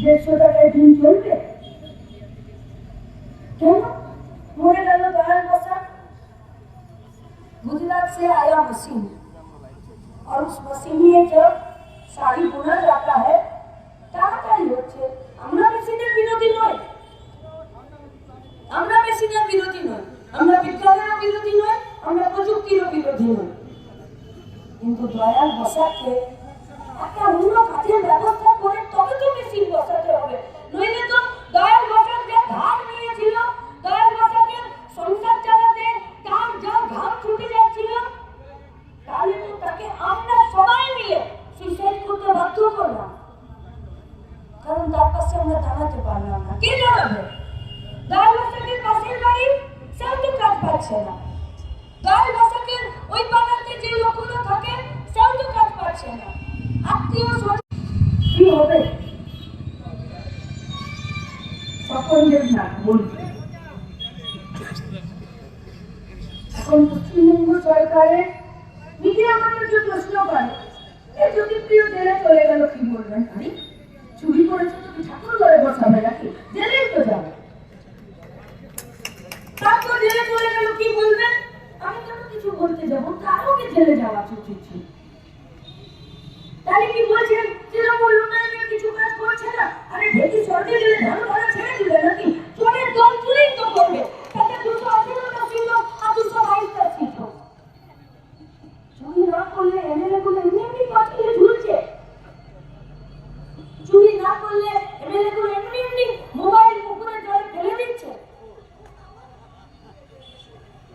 দেড়শো টাকায় দিন চলবে কেন মরে গেল দয়াল বসা गुजरात से आया मशीन और उस मशीन में जब শাড়ি বোনা যাতা है তাড়াতাড়ি হচ্ছে আমরা মেশিনের বিরোধী নই আমরা মেশিনের বিরোধী নই আমরা বিজ্ঞানের বিরোধী নই আমরা প্রযুক্তির বিরোধী নই কিন্তু দয়াল বসাকে একটা অন্য কাজের ব্যবস্থা করে তবে তো মেশিন বসাতে হবে। নইলে তো দয়াল বসার যে ধার নিয়েছিল। দয়াল বসাকে সংসার চালাতে তার যা ঘাম ছুটে যাচ্ছিল, তাহলে তো তাকে আমরা সবাই মিলে সুইসাইড করতে বাধ্য করলাম। কারণ তার পাশে আমরা দাঁড়াতে পারলাম না। কে দাঁড়াবে? দয়াল বসাকের পাশের বাড়ি সেও তো কাজ পাচ্ছে না দয়াল বসাকের ওই পাড়াতে যে লোকগুলো থাকে সেও তো কাজ পাচ্ছে না আত্মীয় স্বজন কি হবে? এখন পশ্চিমবঙ্গ সরকারের নিজে আমাদের যে প্রশ্ন করে যদি প্রিয় জেলে চলে গেল, কি বলবেন আরে চুরি করেছে তো কি ঠাকুর ঘরে বসাবে নাকি জেলেই তো যাবে তারপর জেলে চলে গেল কি বলবেন আমি কেন কিছু বলতে যাব তারও কি জেলে যাওয়া উচিত ছিল তাহলে কি বলছেন তৃণমূল উন্নয়নের কিছু কাজ করছে না আরে ঢেকি সরকার গেলে ধান ভাড়া ছেড়ে দিবে নাকি চোরের দল চুরি তো করবে তাতে দুশো আঠেরোটা ছিল আর দুশো বাইশটা ছিল চুরি না করলে এমএলএ গুলো এমনি এমনি পাঠিয়ে ঝুলছে চুরি না করলে এমএলএ গুলো এমনি এমনি মোবাইল পুকুরে জলে ফেলে দিচ্ছে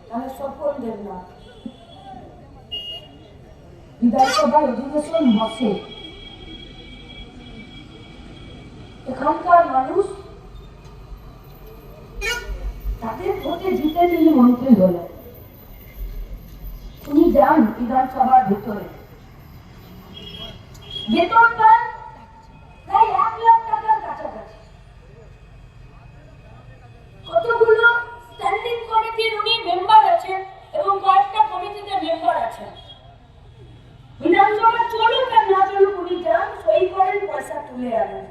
তাহলে সফল দেবনাথ বিধানসভার বসে এখানকার মানুষ তাদের ভোটে জিতে তিনি মন্ত্রী হলেন তিনি যান বিধানসভার ভিতরে। বেতন পান পয়সা তুলে আনেন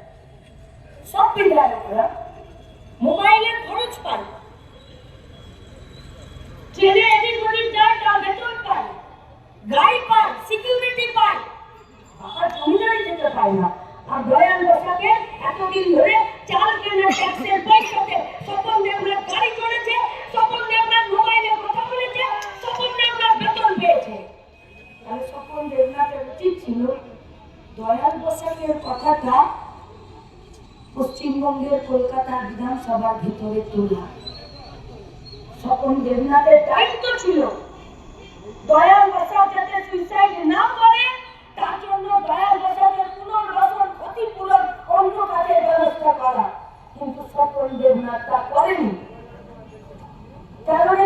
সব বিধায়করা মোবাইলের খরচ পান ট্রেনে এদিক ওদিক যায় তার বেতন পায়। গাড়ি পায় সিকিউরিটি পায়। বাবা জমিদারি যেতে পায় না। আর দয়াল বসাকে এতদিন ধরে চাল কেনার ট্যাক্সের পয়সাতে স্বপন দেবনাথ গাড়ি চলেছে স্বপন দেবনাথ মোবাইলে কথা বলেছে স্বপন দেবনাথ বেতন পেয়েছে তাহলে স্বপন দেবনাথের উচিত ছিল দয়াল বসাকের কথাটা পশ্চিমবঙ্গের বিধানসভার ভিতরে তোলা সকল দেবনাথের দায়িত্ব ছিল। দয়াল বসাও যাতে সুইসাইড না করে, তার জন্য দয়াল বসাদের পুনর্বাসন ক্ষতিপূরণ অন্য কাজের ব্যবস্থা করা। কিন্তু সকল দেবনাথ তা করেনি কারণ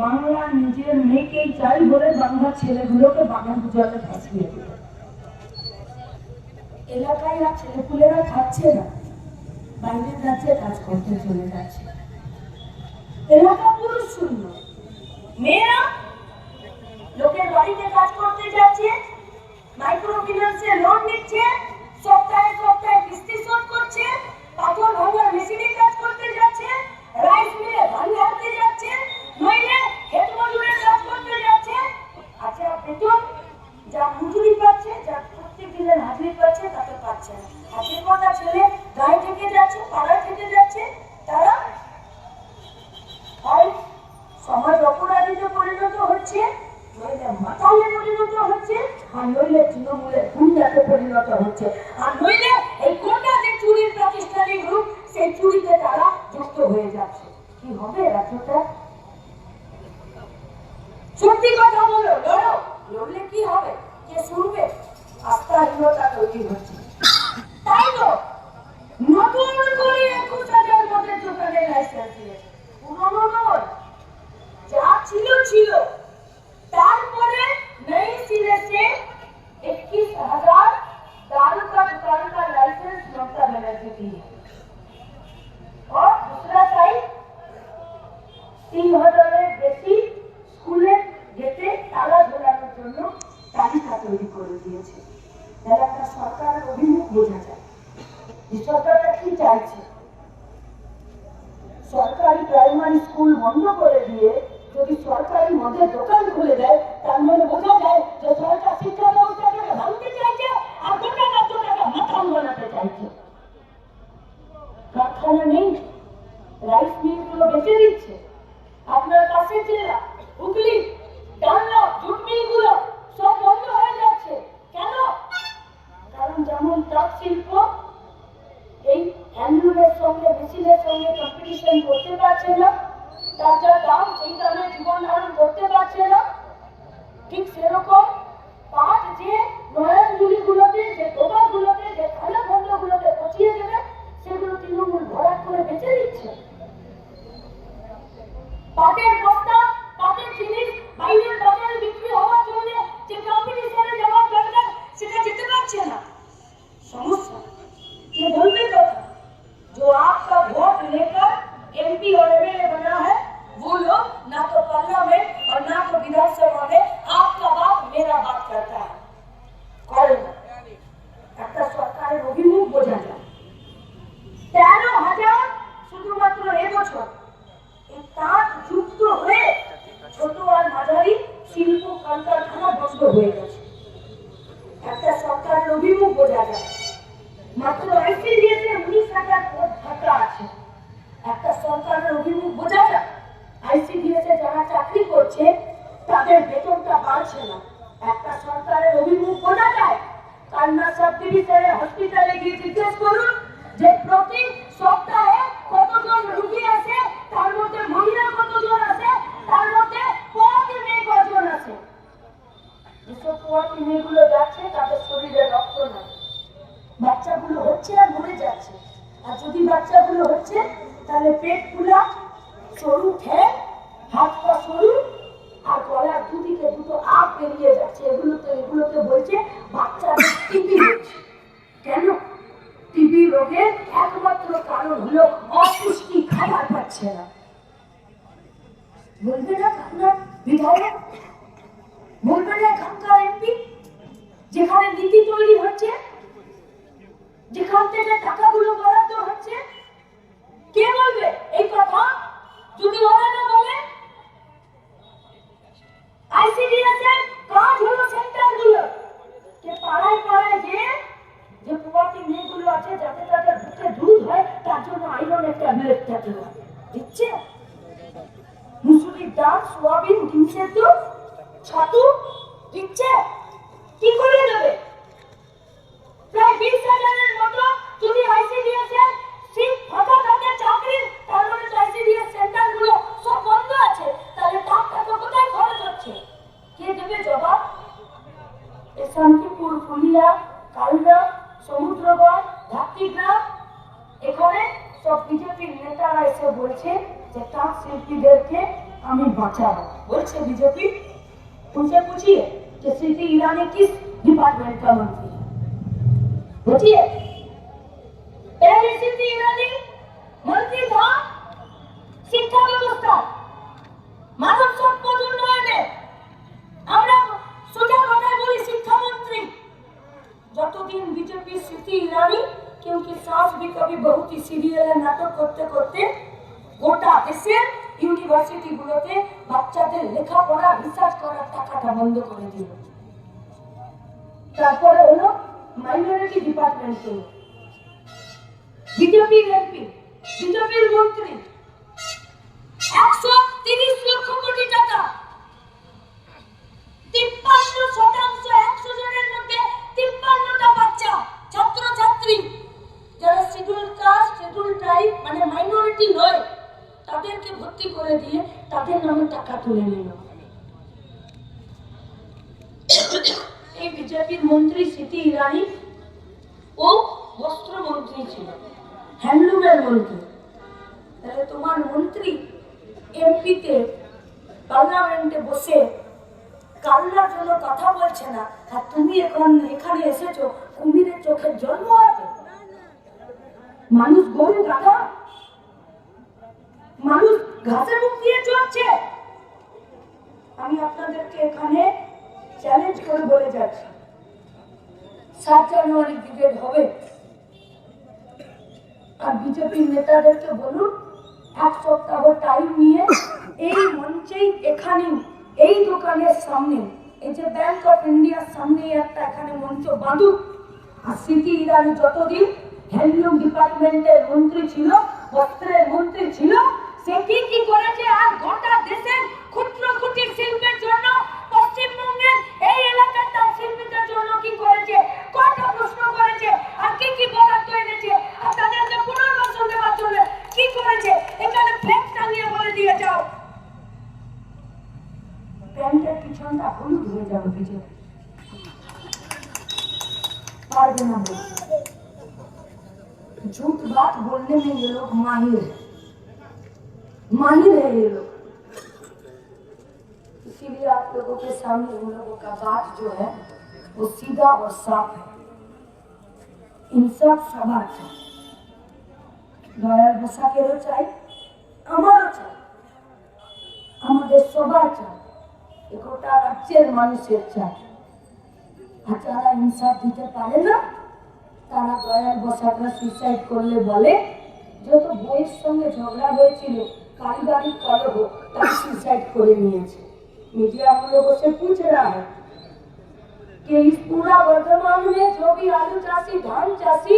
বাংলা নিজের মেয়েকেই চাই বলে বাংলা ছেলেগুলোকে বাগান জলে ভাসিয়ে দিল। এলাকায় আর ছেলেপুলেরা থাকছে না, বাইরের রাজ্যে কাজ করতে চলে যাচ্ছে। এলাকা পুরুষ শূন্য। মেয়েরা, লোকের বাড়িতে কাজ করতে যাচ্ছে মাইক্রো ফিন্যান্সে লোন নিচ্ছে, সপ্তাহে সপ্তাহে কিস্তি শোধ করছে পাথর ভাঙার মেশিনে কাজ করতে যাচ্ছে রাইস মিলে ধান ঘাটতে যাচ্ছে নইলে ক্ষেত মজুরে কাজ করতে যাচ্ছে আচ্ছা বেতন যা মজুরি পাচ্ছে যা প্রত্যেক দিনের হাজিরি পাচ্ছে তাতে পাচ্ছে না আর যে কটা ছেলে গায়ে থেকে যাচ্ছে পাড়ায় থেকে যাচ্ছে তারা হয় সমাজ অপরাধীতে পরিণত হচ্ছে নইলে মাতালে পরিণত হচ্ছে আর নইলে তৃণমূলের গুন্ডাতে পরিণত হচ্ছে। আর নইলে বোঝা যায়। যে সরকারটা কি চাইছে? সরকারি প্রাইমারি স্কুল বন্ধ করে দিয়ে যদি সরকারি মদের দোকান খুলে দেয়, তার মানে বোঝা যায় যে সরকার শিক্ষা ব্যবস্থাকে ভাঙতে চাইছে, আর গোটা রাজ্যটাকে মাথান বানাতে চাইছে। কারখানা নেই রাইস মিলগুলো বেঁচে দিচ্ছে। আপনার কাছে জেলা, হুগলি তাদের বেতনটা বাড়ছে না। একটা সরকারের অভিমুখ বোঝা যায়, কান্না সাব ডিভিশনে হসপিটালে গিয়ে জিজ্ঞেস করুন যে প্রতি সপ্তাহে কতজন রুগী আসে তার মধ্যে মহিলা কতজন আসে তার মধ্যে পোয়াতি মেয়ে কজন আছে? যেসব পোয়াতি মেয়েগুলো যাচ্ছে, তাদের শরীরে রক্ত নাই। বাচ্চাগুলো হচ্ছে আর মরে যাচ্ছে। আর যদি বাচ্চাগুলো হচ্ছে, তাহলে পেট ফুলা, সরু ঠ্যাং হাত পা সরু আর গলার দুদিকে দুটো আপ যাচ্ছে। এগুলো তো এগুলোকে বলছে কেন? টিবি রোগের একমাত্র কারণ হলো অপুষ্টি খাবার পাচ্ছে না। বলবে না বিধায়ক বলবে না এখানকার এমপি যেখানে নীতি তৈরি হচ্ছে যেখান থেকে টাকাগুলো বরাদ্দ হচ্ছে কে বলবে এই কথা যদি ওরা না বলে আইসিডিএস এর কাজ হলো সেন্টারগুলো যে পাড়ায় পাড়ায় যে যে প্রবাসী মেয়েগুলো আছে যাতে তাদের বুকে দুধ হয় তার জন্য আইরনের ট্যাবলেট খেতে হয় দিচ্ছে মুসুরির ডাল সোয়াবিন ডিম সেদ্ধ ছাতু দিচ্ছে? কি করে দেবে প্রায় বিশ হাজারের মতো যদি আইসিডিএস এর সিট ফাঁকা থাকে চাকরির, তার মানে আইসিডিএস সেন্টারগুলো সব বন্ধ আছে। তাহলে টাকা তো কোথায় খরচ হচ্ছে? কে দেবে জবাব? শান্তিপুর, ফুলিয়া কালনা সমুদ্রগড় ধাত্রীগ্রাম, এখানে সব বিজেপির নেতারা এসে বলছে যে তাঁত শিল্পীদেরকে আমি বাঁচাবো বলছে বিজেপি उनसे पूछिए कि स्मृति ईरानी किस डिपार्टमेंट का मंत्री है पूछिए पहले स्मृति ईरानी मंत्री था শিক্ষা ব্যবস্থা মানব সম্পদ উন্নয়নে আমরা সোজা কথায় বলি শিক্ষামন্ত্রী যতদিন বিজেপি স্মৃতি ईरानी क्योंकि सास भी कभी बहुत ही सीरियल नाटक করতে করতে গোটা দেশের ইউনিভার্সিটি গুলোতে বাচ্চাদের লেখাপড়া রিসার্চ করার টাকাটা বন্ধ করে দিল। তারপরে হলো মাইনরিটি ডিপার্টমেন্ট হলো। বিজেপির একশো তিরিশ লক্ষ কোটি টাকা তিপ্পান্ন শতাংশ একশো জনের মধ্যে তিপ্পান্নটা বাচ্চা ছাত্র ছাত্রী যারা শিডিউল কাস্ট শিডিউল ট্রাইব মানে মাইনরিটি নয় তাদেরকে ভর্তি করে দিয়ে তাদের নামে টাকা তুলে নিল এই বিজেপির মন্ত্রী স্মৃতি ইরানি ও বস্ত্রমন্ত্রী ছিল। হ্যান্ডলুমের মন্ত্রী। তাহলে তোমার মন্ত্রী এমপিতে পার্লামেন্টে বসে কান্নার জন্য কথা বলছে না, আর তুমি এখন এখানে এসেছ, কুমিরের চোখের জন্ম আছে মানুষ গরু, গাধা। মানুষ ঘাসে মুখ দিয়ে চলছে। আমি আপনাদেরকে এখানে চ্যালেঞ্জ করে বলে যাচ্ছি। সাত জানুয়ারি ডিবেট হবে। আর বিজেপির নেতাদেরকে বলুন, এক সপ্তাহ টাইম নিয়ে এই মঞ্চেই এখানে এই দোকানের সামনে এই যে ব্যাংক অফ ইন্ডিয়ার সামনে একটা এখানে মঞ্চ বাঁধুক। আর স্মৃতি ইরানি যতদিন হ্যান্ডলুম ডিপার্টমেন্টের মন্ত্রী ছিল, বস্ত্রের पारगे ना बोल झूठ बात बोलने में ये लोग माहिर है माहिर है ये लोग इसीलिए आप लोगों के सामने उन लोगों का बात जो है वो सीधा और साफ है ইনসাফ সবার চাই দয়াল বসাকেরও চাই আমারও চাই আমাদের সবার চাই এ গোটা রাজ্যের মানুষের চাই আর যারা ইনসাফ দিতে পারে না তারা দয়াল বসাকরা সুইসাইড করলে বলে যত বইয়ের সঙ্গে ঝগড়া হয়েছিল পারিবারিক কলহ তারা सुसाइड করে নিয়েছে मीडिया हम लोगों से पूछ रहा है कि इस पूरा वर्तमान में जो भी आलू चासी धान चासी